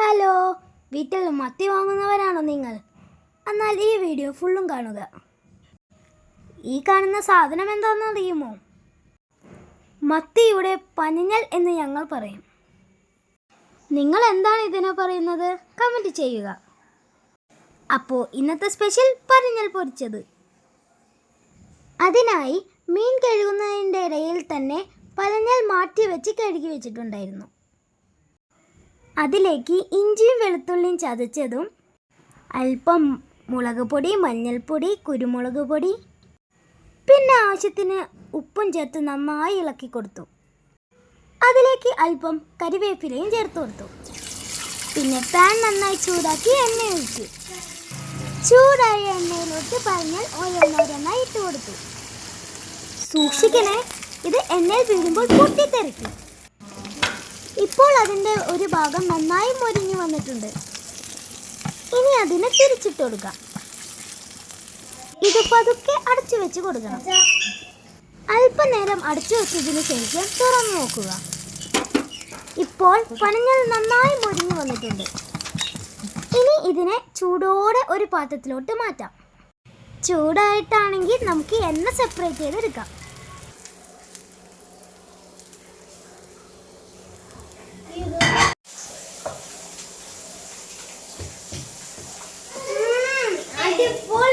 Hello വീട്ടിൽ മത്തി വാങ്ങുന്നവരാണോ നിങ്ങൾ? എന്നാൽ ഈ വീഡിയോ ഫുള്ളും കാണുക. ഈ കാണുന്ന സാധനം എന്താണെന്ന് അറിയുമോ മത്തിയുടെ പനിഞ്ഞൽ എന്ന് ഞങ്ങൾ പറയും. നിങ്ങൾ എന്താണ് ഇതിനെ പറയുന്നത്? കമന്റ് ചെയ്യുക. അപ്പോൾ ഇന്നത്തെ സ്പെഷ്യൽ പനിഞ്ഞൽ പൊരിച്ചത്. അതിനായി മീൻ കഴുകുന്നതിന്റെ ഇടയിൽ തന്നെ പലഞ്ഞൽ മാറ്റി വെച്ച് കഴുകി വെച്ചിട്ടുണ്ടായിരുന്നു. അതിലേക്ക് ഇഞ്ചിയും വെളുത്തുള്ളിയും ചതച്ചതും അല്പം മുളക് പൊടി മഞ്ഞൾപ്പൊടി കുരുമുളക് പൊടി പിന്നെ ആവശ്യത്തിന് ഉപ്പും ചേർത്ത് നന്നായി ഇളക്കി കൊടുത്തു. അതിലേക്ക് അല്പം കരിവേപ്പിലയും ചേർത്ത് കൊടുത്തു. പിന്നെ പാൻ നന്നായി ചൂടാക്കി എണ്ണ ഒഴിച്ചു. ചൂടായ എണ്ണയിലോട്ട് പറഞ്ഞാൽ ഓരോന്നോരോന്നായി ഇട്ട് കൊടുത്തു. സൂക്ഷിക്കണേ ഇത് എണ്ണയിൽ വീഴുമ്പോൾ പൊട്ടിത്തെറിക്കും. ഇപ്പോൾ അതിന്റെ ഒരു ഭാഗം നന്നായി മൊരിഞ്ഞു വന്നിട്ടുണ്ട്. ഇനി അതിനെ തിരിച്ചിട്ട് കൊടുക്കാം. ഇത് പതുക്കെ അടച്ചു വെച്ച് കൊടുക്കണം. അല്പനേരം അടച്ചു വെച്ചതിന് ശേഷം തുറന്നു നോക്കുക. ഇപ്പോൾ പനഞ്ഞൽ നന്നായി മൊരിഞ്ഞു വന്നിട്ടുണ്ട്. ഇനി ഇതിനെ ചൂടോടെ ഒരു പാത്രത്തിലോട്ട് മാറ്റാം. ചൂടായിട്ടാണെങ്കിൽ നമുക്ക് എണ്ണ സെപ്പറേറ്റ് ചെയ്തെടുക്കാം. Ready for